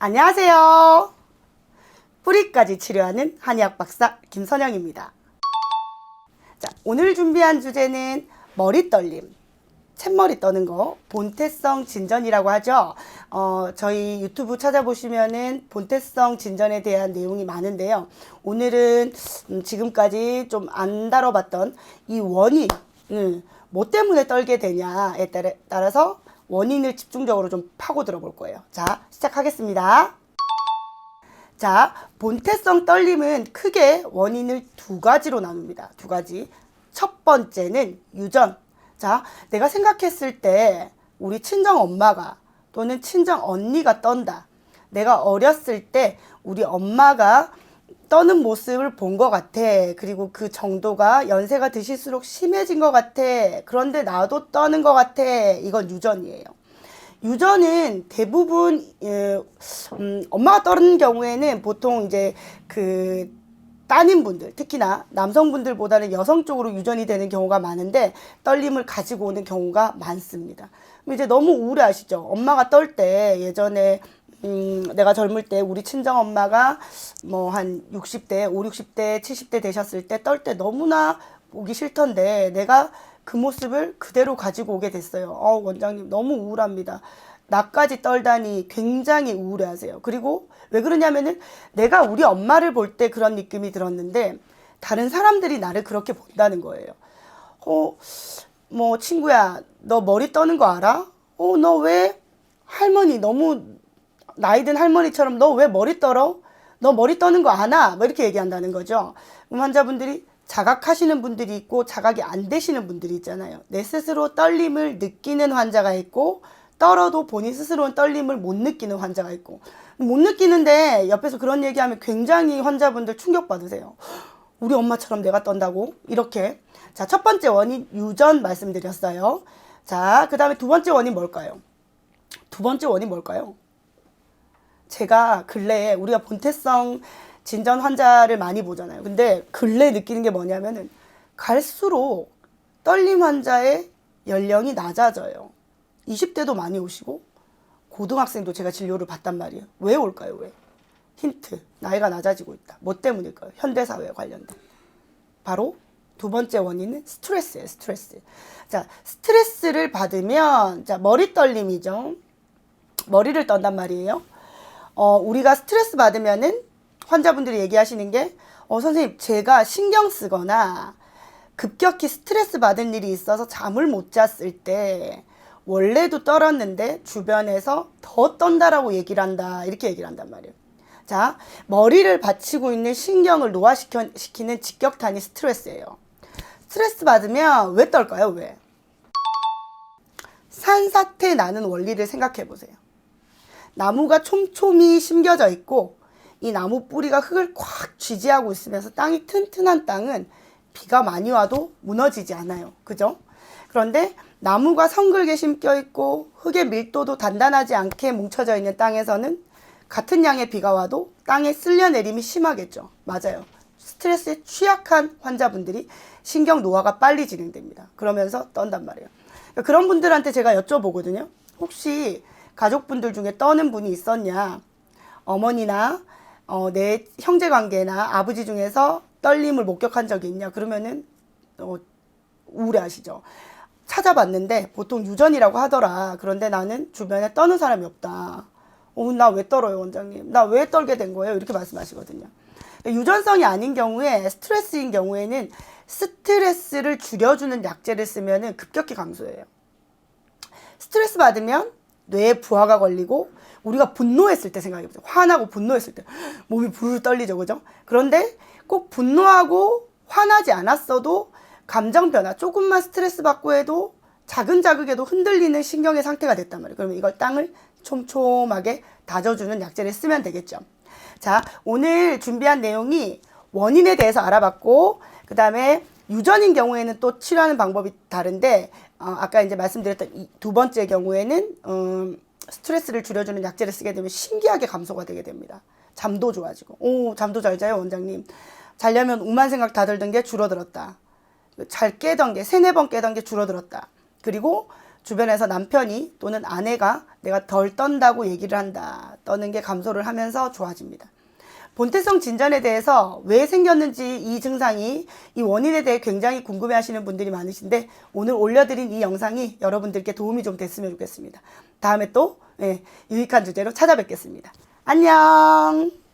안녕하세요. 뿌리까지 치료하는 한의학 박사 김선영입니다. 자, 오늘 준비한 주제는 머리 떨림. 챗머리 떠는 거 본태성 진전이라고 하죠. 어, 저희 유튜브 찾아보시면은 본태성 진전에 대한 내용이 많은데요. 오늘은 음, 지금까지 좀 안 다뤄봤던 이 원인, 음, 뭐 때문에 떨게 되냐에 따라, 따라서 원인을 집중적으로 좀 파고 들어 볼 거예요. 자, 시작하겠습니다. 자, 본태성 떨림은 크게 원인을 두 가지로 나눕니다. 두 가지. 첫 번째는 유전. 자, 내가 생각했을 때 우리 친정 엄마가 또는 친정 언니가 떤다. 내가 어렸을 때 우리 엄마가 떠는 모습을 본 것 같아. 그리고 그 정도가 연세가 드실수록 심해진 것 같아. 그런데 나도 떠는 것 같아. 이건 유전이에요. 유전은 대부분 예, 음, 엄마가 떠는 경우에는 보통 이제 그 따님분들 특히나 남성분들보다는 여성 쪽으로 유전이 되는 경우가 많은데 떨림을 가지고 오는 경우가 많습니다. 이제 너무 우울해하시죠. 엄마가 떨 때 예전에 음, 내가 젊을 때 우리 친정 엄마가 뭐 한 60대, 5, 60대, 70대 되셨을 때 떨 때 너무나 보기 싫던데 내가 그 모습을 그대로 가지고 오게 됐어요. 어, 원장님 너무 우울합니다. 나까지 떨다니 굉장히 우울해하세요. 그리고 왜 그러냐면은 내가 우리 엄마를 볼 때 그런 느낌이 들었는데 다른 사람들이 나를 그렇게 본다는 거예요. 어, 뭐 친구야, 너 머리 떠는 거 알아? 어, 너 왜 할머니 너무 나이 든 할머니처럼 너 왜 머리 떨어? 너 머리 떠는 거 아나? 뭐 이렇게 얘기한다는 거죠. 환자분들이 자각하시는 분들이 있고 자각이 안 되시는 분들이 있잖아요. 내 스스로 떨림을 느끼는 환자가 있고 떨어도 본인 스스로는 떨림을 못 느끼는 환자가 있고 못 느끼는데 옆에서 그런 얘기하면 굉장히 환자분들 충격받으세요. 우리 엄마처럼 내가 떤다고 이렇게 자 첫 번째 원인 유전 말씀드렸어요. 자 그 다음에 두 번째 원인 뭘까요? 두 번째 원인 뭘까요? 제가 근래에 우리가 본태성 진전 환자를 많이 보잖아요. 근데 근래 느끼는 게 뭐냐면은 갈수록 떨림 환자의 연령이 낮아져요. 20대도 많이 오시고 고등학생도 제가 진료를 받단 말이에요. 왜 올까요? 왜? 힌트. 나이가 낮아지고 있다. 뭐 때문일까요? 현대사회에 관련된. 바로 두 번째 원인은 스트레스예요. 스트레스. 자, 스트레스를 받으면 자, 머리 떨림이죠. 머리를 떤단 말이에요. 어, 우리가 스트레스 받으면은 환자분들이 얘기하시는 게, 어, 선생님, 제가 신경 쓰거나 급격히 스트레스 받은 일이 있어서 잠을 못 잤을 때, 원래도 떨었는데 주변에서 더 떤다라고 얘기를 한다. 이렇게 얘기를 한단 말이에요. 자, 머리를 받치고 있는 신경을 노화시키는 직격탄이 스트레스예요. 스트레스 받으면 왜 떨까요? 왜? 산사태 나는 원리를 생각해 보세요. 나무가 촘촘히 심겨져 있고 이 나무 뿌리가 흙을 꽉 쥐지하고 있으면서 땅이 튼튼한 땅은 비가 많이 와도 무너지지 않아요. 그죠? 그런데 나무가 성글게 심겨 있고 흙의 밀도도 단단하지 않게 뭉쳐져 있는 땅에서는 같은 양의 비가 와도 땅에 쓸려 내림이 심하겠죠. 맞아요. 스트레스에 취약한 환자분들이 신경 노화가 빨리 진행됩니다. 그러면서 떤단 말이에요. 그러니까 그런 분들한테 제가 여쭤보거든요. 혹시 가족분들 중에 떠는 분이 있었냐? 어머니나 어, 내 형제 관계나 아버지 중에서 떨림을 목격한 적이 있냐? 그러면은 어, 우울해하시죠. 찾아봤는데 보통 유전이라고 하더라. 그런데 나는 주변에 떠는 사람이 없다. 어, 나 왜 떨어요, 원장님? 나 왜 떨게 된 거예요? 이렇게 말씀하시거든요. 유전성이 아닌 경우에 스트레스인 경우에는 스트레스를 줄여주는 약제를 쓰면은 급격히 감소해요. 스트레스 받으면 뇌에 부하가 걸리고 우리가 분노했을 때 생각해보세요. 화나고 분노했을 때 몸이 불 떨리죠, 그죠? 그런데 꼭 분노하고 화나지 않았어도 감정 변화, 조금만 스트레스 받고 해도 작은 자극에도 흔들리는 신경의 상태가 됐단 말이에요. 그러면 이걸 땅을 촘촘하게 다져주는 약제를 쓰면 되겠죠. 자, 오늘 준비한 내용이 원인에 대해서 알아봤고, 그 다음에 유전인 경우에는 또 치료하는 방법이 다른데, 어, 아까 이제 말씀드렸던 이두 번째 경우에는, 음, 스트레스를 줄여주는 약제를 쓰게 되면 신기하게 감소가 되게 됩니다. 잠도 좋아지고, 오, 잠도 잘 자요, 원장님. 자려면 우만 생각 다 들던 게 줄어들었다. 잘 깨던 게, 세네 번 깨던 게 줄어들었다. 그리고 주변에서 남편이 또는 아내가 내가 덜 떤다고 얘기를 한다. 떠는 게 감소를 하면서 좋아집니다. 본태성 진전에 대해서 왜 생겼는지 이 증상이 이 원인에 대해 굉장히 궁금해 하시는 분들이 많으신데 오늘 올려드린 이 영상이 여러분들께 도움이 좀 됐으면 좋겠습니다. 다음에 또 예, 유익한 주제로 찾아뵙겠습니다. 안녕!